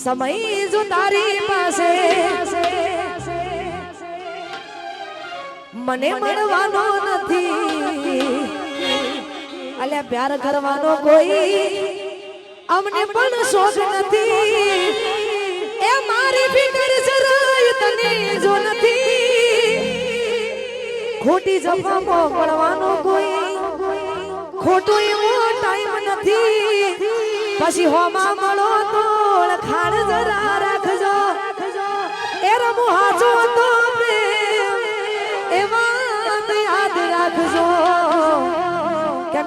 સમય જો તારી પાસે. મને મળવાનો નથી. અલ્યા પ્યાર કરવાનો કોઈ અમને પણ શોખ નથી. એ મારી ફિકર જરાય તને જો નથી. ખોટી જફામાં પડવાનો કોઈ ખોટો એવો ટાઈમ નથી. પછી હોમાં મળો તો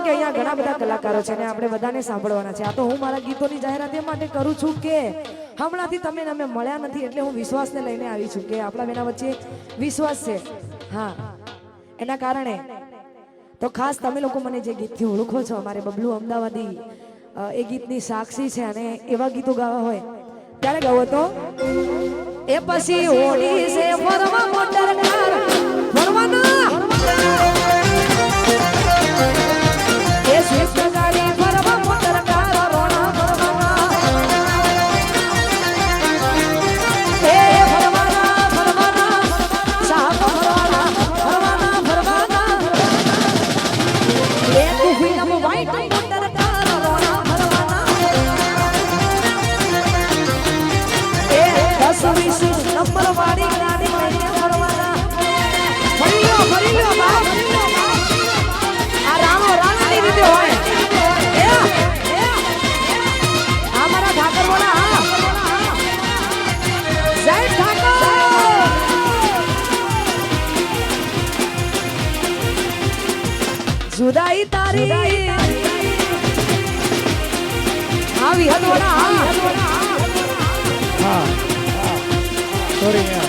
અહીંયા ઘણા બધા કલાકારો છે આપણે બધાને સાંભળવાના છે. આ તો હું મારા ગીતોની જાહેરાત માટે કરું છું કે હમણાંથી તમે અમે મળ્યા નથી એટલે હું વિશ્વાસને લઈને આવી છું કે આપણા બેના વચ્ચે વિશ્વાસ છે. હા. એના કારણે તો ખાસ તમે લોકો મને જે ગીતથી ઓળખો છો, અમારે બબલુ અમદાવાદી એ ગીતની સાક્ષી છે અને એવા ગીતો ગાવા હોય. ત્યારે ગાવો તો, એ પછી હોળી છે ફરવા મોટર કાર, ફરવાના. એ સ્વિફ્ટ ગાડી ફરવા મોટર કાર, રોણા ફરવાના. એ ફરવાના ફરવાના સાહબ ફરવાના ફરવાના ફરવાના. એ કુફીનમ વ્હાઈટ મોટર દસ વીસ નંબર વાળી આ રાણો રાણાની રીતે હોય. આ મારા ઠાકર બોલા હા. જય જુદાઈ તારી. આવી હદવાડા આવી હા. Yeah.